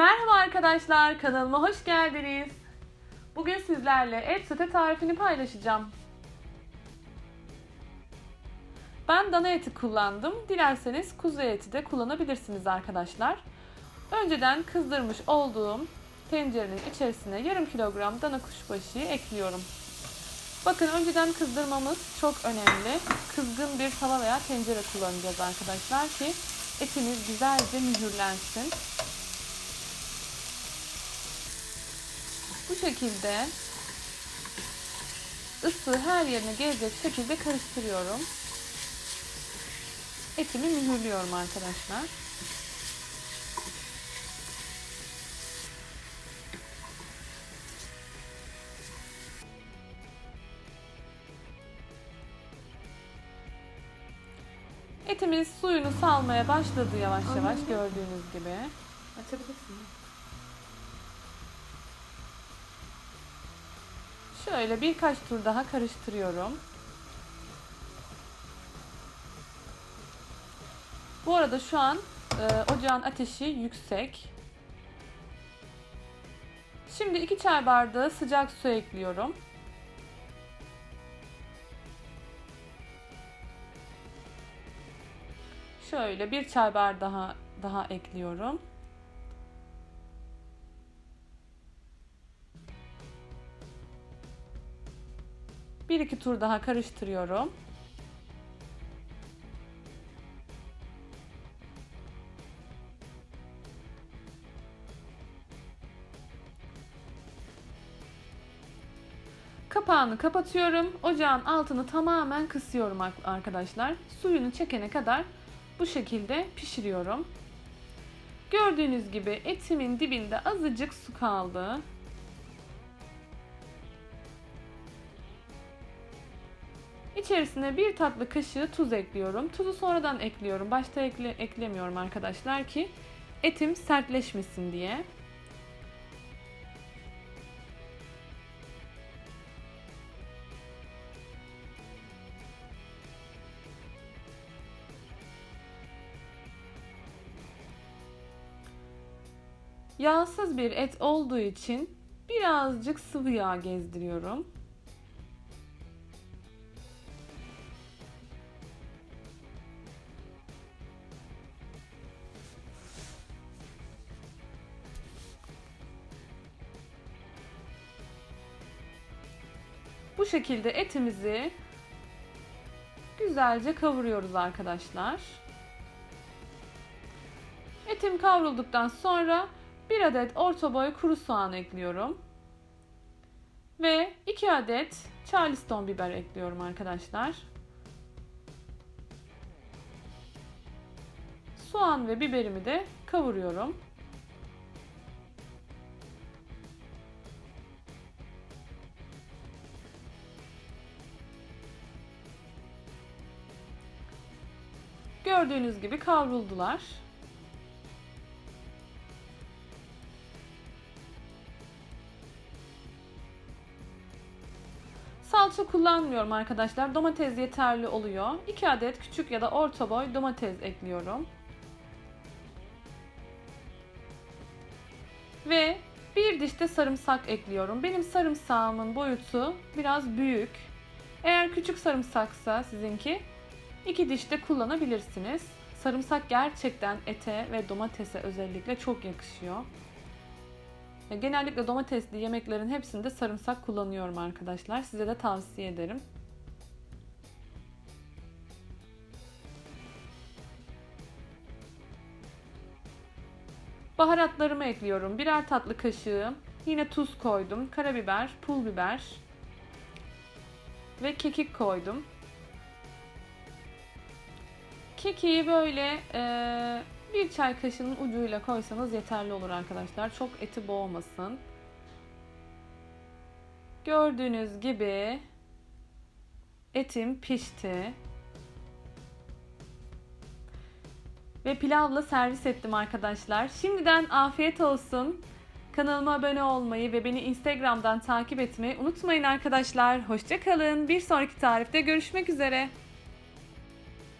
Merhaba arkadaşlar, kanalıma hoş geldiniz. Bugün sizlerle et sote tarifini paylaşacağım. Ben dana eti kullandım. Dilerseniz kuzu eti de kullanabilirsiniz arkadaşlar. Önceden kızdırmış olduğum tencerenin içerisine yarım kilogram dana kuşbaşıyı ekliyorum. Bakın önceden kızdırmamız çok önemli. Kızgın bir tava veya tencere kullanacağız arkadaşlar ki etimiz güzelce mühürlensin. Bu şekilde ısı her yerine gelecek şekilde karıştırıyorum. Etimi mühürlüyorum arkadaşlar. Etimiz suyunu salmaya başladı yavaş yavaş gördüğünüz gibi. Açabilirsin. Şöyle birkaç tur daha karıştırıyorum. Bu arada şu an e, ocağın ateşi yüksek. Şimdi 2 çay bardağı sıcak su ekliyorum. Şöyle bir çay bardağı daha, ekliyorum. Bir iki tur daha karıştırıyorum. Kapağını kapatıyorum. Ocağın altını tamamen kısıyorum arkadaşlar. Suyunu çekene kadar bu şekilde pişiriyorum. Gördüğünüz gibi etimin dibinde azıcık su kaldı. İçerisine bir tatlı kaşığı tuz ekliyorum. Tuzu sonradan ekliyorum. Başta ekle, eklemiyorum arkadaşlar ki etim sertleşmesin diye. Yağsız bir et olduğu için birazcık sıvı yağ gezdiriyorum. Bu şekilde etimizi güzelce kavuruyoruz arkadaşlar. Etim kavrulduktan sonra bir adet orta boy kuru soğan ekliyorum. Ve 2 adet charleston biber ekliyorum arkadaşlar. Soğan ve biberimi de kavuruyorum. Gördüğünüz gibi kavruldular. Salça kullanmıyorum arkadaşlar. Domates yeterli oluyor. 2 adet küçük ya da orta boy domates ekliyorum. Ve bir diş de sarımsak ekliyorum. Benim sarımsağımın boyutu biraz büyük. Eğer küçük sarımsaksa sizinki iki diş de kullanabilirsiniz. Sarımsak gerçekten ete ve domatese özellikle çok yakışıyor. Genellikle domatesli yemeklerin hepsinde sarımsak kullanıyorum arkadaşlar. Size de tavsiye ederim. Baharatlarımı ekliyorum. Birer tatlı kaşığı. Yine tuz koydum. Karabiber, pul biber ve kekik koydum. Kekiği böyle e, bir çay kaşığının ucuyla koysanız yeterli olur arkadaşlar. Çok eti boğmasın. Gördüğünüz gibi etim pişti. Ve pilavla servis ettim arkadaşlar. Şimdiden afiyet olsun. Kanalıma abone olmayı ve beni Instagram'dan takip etmeyi unutmayın arkadaşlar. Hoşçakalın. Bir sonraki tarifte görüşmek üzere.